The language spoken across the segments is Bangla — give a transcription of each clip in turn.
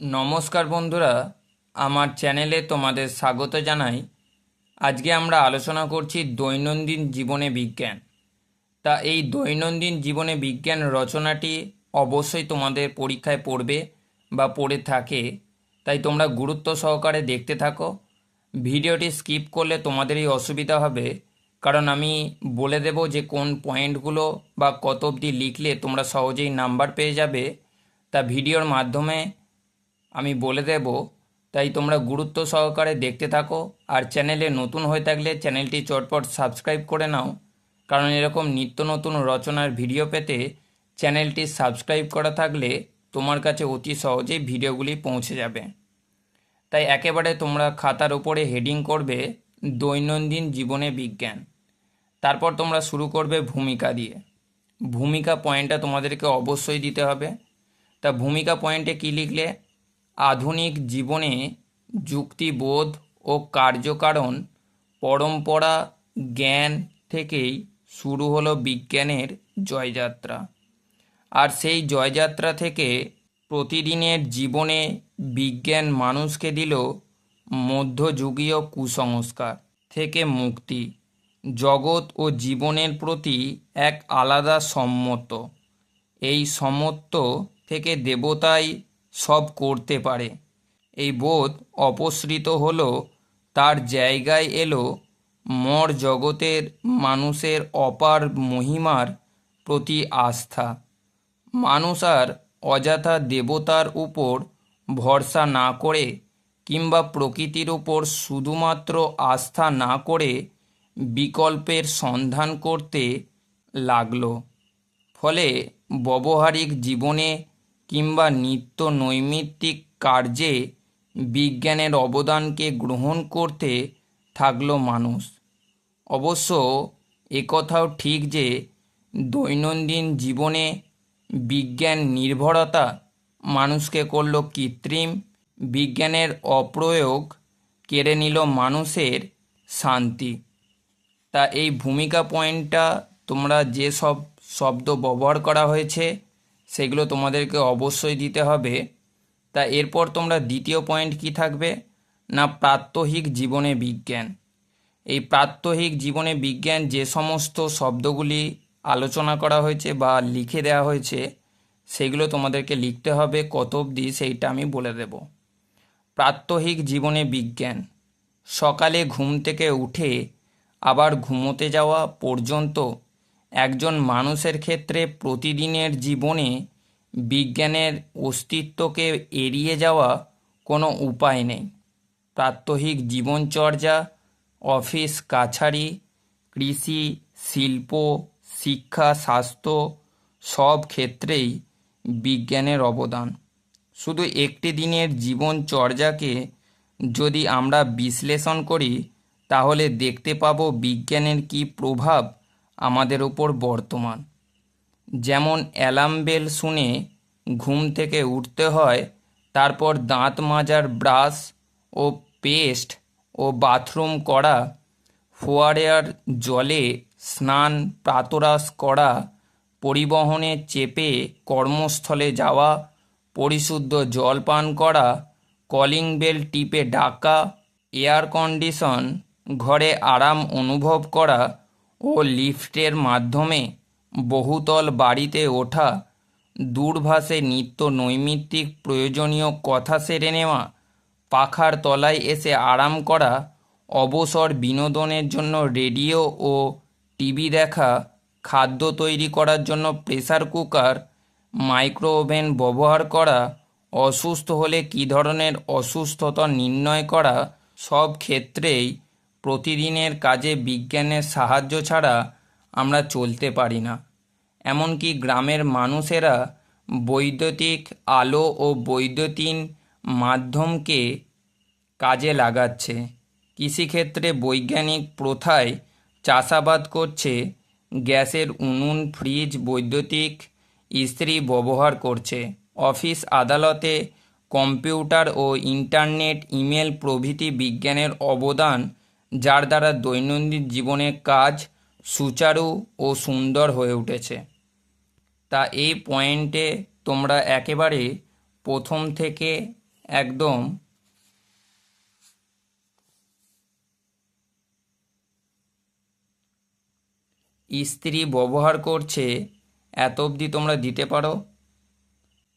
নমস্কার বন্ধুরা, আমার চ্যানেলে তোমাদের স্বাগত জানাই। আজকে আমরা আলোচনা করছি দৈনন্দিন জীবনে বিজ্ঞান। তা এই দৈনন্দিন জীবনে বিজ্ঞান রচনাটি অবশ্যই তোমাদের পরীক্ষায় পড়বে বা পড়ে থাকে। তাই তোমরা গুরুত্ব সহকারে দেখতে থাকো। ভিডিওটি স্কিপ করলে তোমাদেরই অসুবিধা হবে। কারণ আমি বলে দেব যে কোন পয়েন্টগুলো বা কত অবধি লিখলে তোমরা সহজেই নাম্বার পেয়ে যাবে। তা ভিডিওর মাধ্যমে আমি বলে দেব, তাই তোমরা গুরুত্ব সহকারে দেখতে থাকো আর চ্যানেলে নতুন হয়ে থাকলে চ্যানেলটি চটপট সাবস্ক্রাইব করে নাও, কারণ এরকম নিত্য নতুন রচনার ভিডিও পেতে চ্যানেলটি সাবস্ক্রাইব করা থাকলে তোমার কাছে অতি সহজেই ভিডিওগুলি পৌঁছে যাবে। তাই একেবারে তোমরা খাতার উপরে হেডিং করবে দৈনন্দিন জীবনে বিজ্ঞান। তারপর তোমরা শুরু করবে ভূমিকা দিয়ে। ভূমিকা পয়েন্টটা তোমাদেরকে অবশ্যই দিতে হবে। তা ভূমিকা পয়েন্টে কী লিখলে? আধুনিক জীবনে যুক্তিবোধ ও কার্যকারণ পরম্পরা জ্ঞান থেকেই শুরু হলো বিজ্ঞানের জয়যাত্রা। আর সেই জয়যাত্রা থেকে প্রতিদিনের জীবনে বিজ্ঞান মানুষকে দিল মধ্যযুগীয় কুসংস্কার থেকে মুক্তি। জগৎ ও জীবনের প্রতি এক আলাদা সম্মত এই সম্মত থেকে দেবতাই সব করতে পারে। এই বোধ অপসৃত হলো, তার জায়গায় এলো মর জগতের মানুষের অপার মহিমার প্রতি আস্থা। মানুষ আর অযথা দেবতার উপর ভরসা না করে কিংবা প্রকৃতির উপর শুধুমাত্র আস্থা না করে বিকল্পের সন্ধান করতে লাগল। ফলে ব্যবহারিক জীবনে কিংবা নিত্য নৈমিত্তিক কার্যে বিজ্ঞানের অবদানকে গ্রহণ করতে থাকল মানুষ। অবশ্য একথাও ঠিক যে দৈনন্দিন জীবনে বিজ্ঞান নির্ভরতা মানুষকে করল কৃত্রিম, বিজ্ঞানের অপ্রয়োগ কেড়ে নিল মানুষের শান্তি। তা এই ভূমিকা পয়েন্টটা তোমরা যে সব শব্দ ব্যবহার করা হয়েছে সেগুলো তোমাদেরকে অবশ্যই দিতে হবে। তা এরপর তোমরা দ্বিতীয় পয়েন্ট কি থাকবে? না, প্রাত্যহিক জীবনে বিজ্ঞান। এই প্রাত্যহিক জীবনে বিজ্ঞান যে সমস্ত শব্দগুলি আলোচনা করা হয়েছে বা লিখে দেওয়া হয়েছে, সেগুলো তোমাদেরকে লিখতে হবে, কত অবধি সেইটা আমি বলে দেব। প্রাত্যহিক জীবনে বিজ্ঞান। সকালে ঘুম থেকে উঠে আবার ঘুমোতে যাওয়া পর্যন্ত একজন মানুষের ক্ষেত্রে প্রতিদিনের জীবনে বিজ্ঞানের অস্তিত্বকে এড়িয়ে যাওয়া কোনো উপায় নেই। প্রাত্যহিক জীবনচর্যা, অফিস কাছারি, কৃষি, শিল্প, শিক্ষা, স্বাস্থ্য সব ক্ষেত্রেই বিজ্ঞানের অবদান। শুধু একটি দিনের জীবনচর্যাকে যদি আমরা বিশ্লেষণ করি, তাহলে দেখতে পাবো বিজ্ঞানের কী প্রভাব আমাদের ওপর বর্তমান। যেমন অ্যালার্ম বেল শুনে ঘুম থেকে উঠতে হয়, তারপর দাঁত মাজার ব্রাশ ও পেস্ট ও বাথরুম করা, ফোয়ারেয়ার জলে স্নান, প্রাতরাশ করা, পরিবহনে চেপে কর্মস্থলে যাওয়া, পরিশুদ্ধ জল পান করা, কলিং বেল টিপে ডাকা, এয়ার কন্ডিশন, ঘরে আরাম অনুভব করা ও লিফটের মাধ্যমে বহুতল বাড়িতে ওঠা দূরভাষে নিত্য নৈমিত্তিক প্রয়োজনীয় কথা সেরে নেওয়া, পাখার তলায় এসে আরাম করা, অবসর বিনোদনের জন্য রেডিও ও টিভি দেখা, খাদ্য তৈরি করার জন্য প্রেসার কুকার মাইক্রো ওভেন ব্যবহার করা, অসুস্থ হলে কী ধরনের অসুস্থতা নির্ণয় করা, সব ক্ষেত্রেই প্রতিদিনের কাজে বিজ্ঞানের সাহায্য ছাড়া আমরা চলতে পারি না। এমনকি গ্রামের মানুষেরা বৈদ্যুতিক আলো ও বৈদ্যুতিন মাধ্যমকে কাজে লাগাচ্ছে। কৃষিক্ষেত্রে বৈজ্ঞানিক প্রথায় চাষাবাদ করছে, গ্যাসের উনুন, ফ্রিজ, বৈদ্যুতিক ইস্ত্রি ব্যবহার করছে। অফিস আদালতে কম্পিউটার ও ইন্টারনেট, ইমেল প্রভৃতি বিজ্ঞানের অবদান যার দ্বারা দৈনন্দিন জীবনের কাজ সুচারু ও সুন্দর হয়ে উঠেছে। তা এই পয়েন্টে তোমরা একেবারে প্রথম থেকে একদম স্ত্রী ব্যবহার করছে এত অবধি তোমরা দিতে পারো।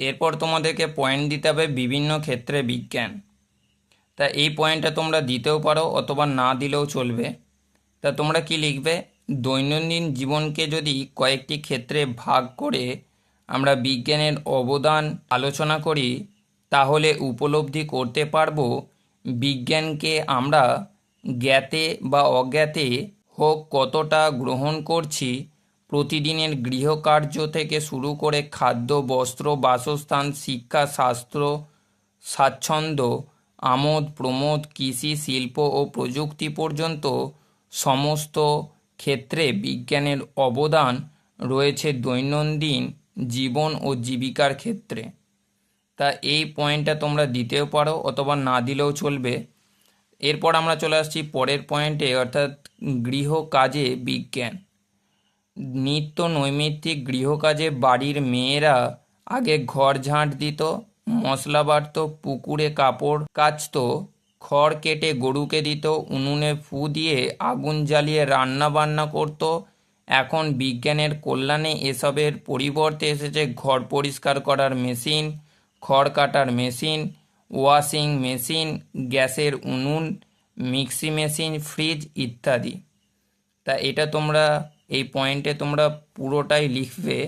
এরপর তোমাদেরকে পয়েন্ট দিতে হবে বিভিন্ন ক্ষেত্রে বিজ্ঞান। তা এই পয়েন্টটা তোমরা দিতেও পারো অথবা না দিলেও চলবে। তা তোমরা কি লিখবে? দৈনন্দিন জীবনকে যদি কয়েকটি ক্ষেত্রে ভাগ করে আমরা বিজ্ঞানের অবদান আলোচনা করি, তাহলে উপলব্ধি করতে পারব বিজ্ঞানকে আমরা জ্ঞাতে বা অজ্ঞাতে হোক কতটা গ্রহণ করছি, প্রতিদিনের গৃহকার্য থেকে শুরু করে খাদ্য, বস্ত্র, বাসস্থান, শিক্ষা, শাস্ত্র, স্বাচ্ছন্দ্য আমোদ, প্রমোদ, কৃষি, শিল্প ও প্রযুক্তি পর্যন্ত সমস্ত ক্ষেত্রে বিজ্ঞানের অবদান রয়েছে দৈনন্দিন জীবন ও জীবিকার ক্ষেত্রে। তা এই পয়েন্টটা তোমরা দিতেও পারো অথবা না দিলেও চলবে। এরপর আমরা চলে আসছি পরের পয়েন্টে, অর্থাৎ গৃহ কাজে বিজ্ঞান। নিত্য নৈমিত্তিক গৃহকাজে বাড়ির মেয়েরা আগে ঘর ঝাঁট দিত মশলা বাটত পুকুরে কাপড় কাচত, খড় কেটে গরুকে দিত, উনুনে ফু দিয়ে আগুন জ্বালিয়ে রান্না বান্না করত। এখন বিজ্ঞানের কল্যাণে এসবের পরিবর্তে এসেছে ঘর পরিষ্কার করার মেশিন, খড় কাটার মেশিন, ওয়াশিং মেশিন, গ্যাসের উনুন, মিক্সি মেশিন, ফ্রিজ ইত্যাদি। তা এটা তোমরা, এই পয়েন্টে তোমরা পুরোটাই লিখবে।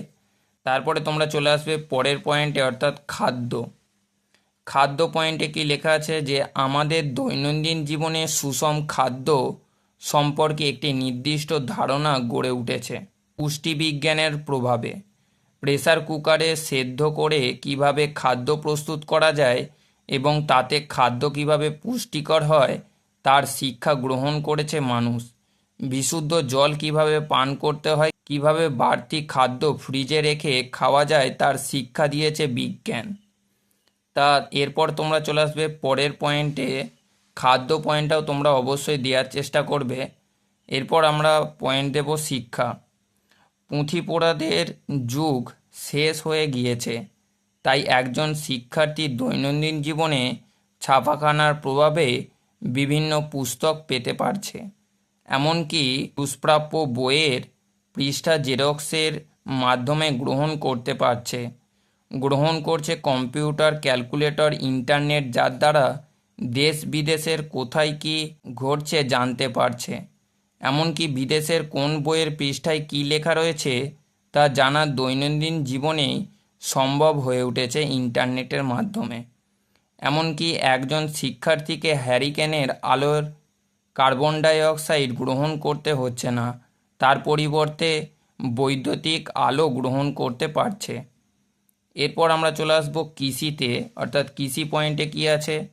তারপরে তোমরা চলে আসবে পরের পয়েন্টে অর্থাৎ খাদ্য। খাদ্য পয়েন্টে কি লেখা আছে যে, আমাদের দৈনন্দিন জীবনে সুষম খাদ্য সম্পর্কে একটি নির্দিষ্ট ধারণা গড়ে উঠেছে পুষ্টিবিজ্ঞানের প্রভাবে। প্রেসার কুকারে সেদ্ধ করে কীভাবে খাদ্য প্রস্তুত করা যায় এবং তাতে খাদ্য কীভাবে পুষ্টিকর হয়, তার শিক্ষা গ্রহণ করেছে মানুষ। বিশুদ্ধ জল কীভাবে পান করতে হয় কীভাবে বাড়তি খাদ্য ফ্রিজে রেখে খাওয়া যায় তার শিক্ষা দিয়েছে বিজ্ঞান। তা এরপর তোমরা চলে আসবে পরের পয়েন্টে খাদ্য পয়েন্টটাও তোমরা অবশ্যই দেওয়ার চেষ্টা করবে। এরপর আমরা পয়েন্ট দেব শিক্ষা। পুঁথি পড়াদের যুগ শেষ হয়ে গিয়েছে। তাই একজন শিক্ষার্থী দৈনন্দিন জীবনে ছাপাখানার প্রভাবে বিভিন্ন পুস্তক পেতে পারছে। এমনকি দুষ্প্রাপ্য বইয়ের পৃষ্ঠা জেরক্সের মাধ্যমে গ্রহণ করতে পারছে। গ্রহণ করছে কম্পিউটার ক্যালকুলেটর, ইন্টারনেট, যার দ্বারা দেশ বিদেশের কোথায় কি ঘটছে জানতে পারছে। এমনকি বিদেশের কোন বইয়ের পৃষ্ঠায় কী লেখা রয়েছে তা জানা দৈনন্দিন জীবনেই সম্ভব হয়ে উঠেছে ইন্টারনেটের মাধ্যমে। এমনকি একজন শিক্ষার্থীকে হ্যারিকেনের আলোর কার্বন ডাইঅক্সাইড গ্রহণ করতে হচ্ছে না। তার পরিবর্তে বৈদ্যুতিক আলো গ্রহণ করতে পারছে। এরপর আমরা চলে আসব কৃষিতে, অর্থাৎ কৃষি পয়েন্টে কি আছে?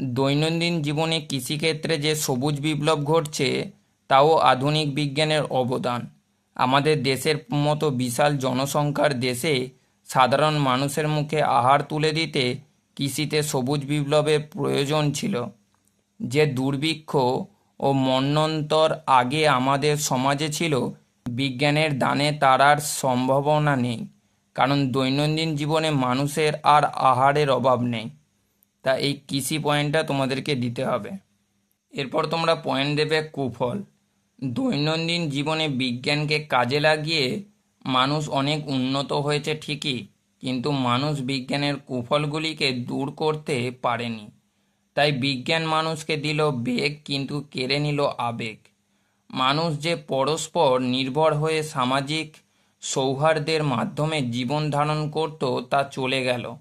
দৈনন্দিন জীবনে কৃষিক্ষেত্রে যে সবুজ বিপ্লব ঘটছে, তাও আধুনিক বিজ্ঞানের অবদান। আমাদের দেশের মতো বিশাল জনসংখ্যার দেশে সাধারণ মানুষের মুখে আহার তুলে দিতে কৃষিতে সবুজ বিপ্লবের প্রয়োজন ছিল। যে দুর্ভিক্ষ ও মন্বন্তর আগে আমাদের সমাজে ছিল, বিজ্ঞানের দানে তার আর সম্ভাবনা নেই, কারণ দৈনন্দিন জীবনে মানুষের আর আহারের অভাব নেই। তা এই কৃষি পয়েন্টটা তোমাদেরকে দিতে হবে। এরপর তোমরা পয়েন্ট দেবে কুফল। দৈনন্দিন জীবনে বিজ্ঞানকে কাজে লাগিয়ে মানুষ অনেক উন্নত হয়েছে ঠিকই, কিন্তু মানুষ বিজ্ঞানের কুফলগুলিকে দূর করতে পারেনি। তাই বিজ্ঞান মানুষকে দিল বেগ কিন্তু কেড়ে নিল আবেগ। মানুষ যে পরস্পর নির্ভর হয়ে সামাজিক সৌহার্দ্যের মাধ্যমে জীবন ধারণ করত তা চলে গেল।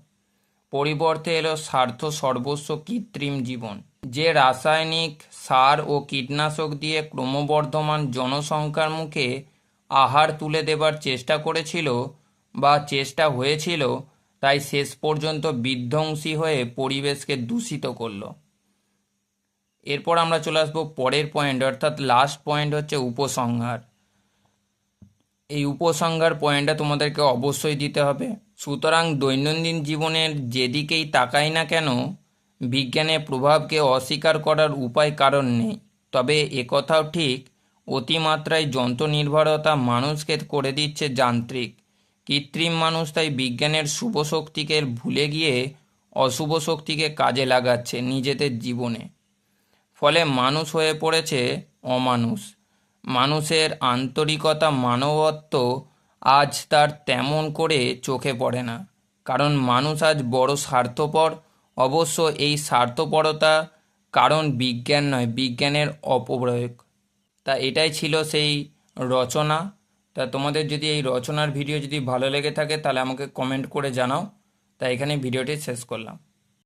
পরিবর্তে এলো স্বার্থ সর্বস্ব কৃত্রিম জীবন। যে রাসায়নিক সার ও কীটনাশক দিয়ে ক্রমবর্ধমান জনসংখ্যার মুখে আহার তুলে দেবার চেষ্টা করেছিল বা চেষ্টা হয়েছিল তাই শেষ পর্যন্ত বিধ্বংসী হয়ে পরিবেশকে দূষিত করল। এরপর আমরা চলে আসব পরের পয়েন্ট অর্থাৎ লাস্ট পয়েন্ট হচ্ছে উপসংহার। এই উপসংহার পয়েন্টটা তোমাদেরকে অবশ্যই দিতে হবে। সুতরাং দৈনন্দিন জীবনের যেদিকেই তাকাই না কেন, বিজ্ঞানের প্রভাবকে অস্বীকার করার উপায় কারণ নেই। তবে একথাও ঠিক, অতিমাত্রায় যন্ত্র নির্ভরতা মানুষকে করে দিচ্ছে যান্ত্রিক। কৃত্রিম মানুষ তাই বিজ্ঞানের শুভ শক্তিকে ভুলে গিয়ে অশুভ শক্তিকে কাজে লাগাচ্ছে নিজেদের জীবনে। ফলে মানুষ হয়ে পড়েছে অমানুষ। মানুষের আন্তরিকতা মানবত্ব আজ তার তেমন করে চোখে পড়ে না। কারণ মানুষ আজ বড় স্বার্থপর। অবশ্য এই স্বার্থপরতা কারণ বিজ্ঞান নয়, বিজ্ঞানের অপপ্রয়োগ তা এটাই ছিল সেই রচনা। তা তোমাদের যদি এই রচনার ভিডিও যদি ভালো লেগে থাকে, তাহলে আমাকে কমেন্ট করে জানাও। তা এখানে ভিডিওটি শেষ করলাম।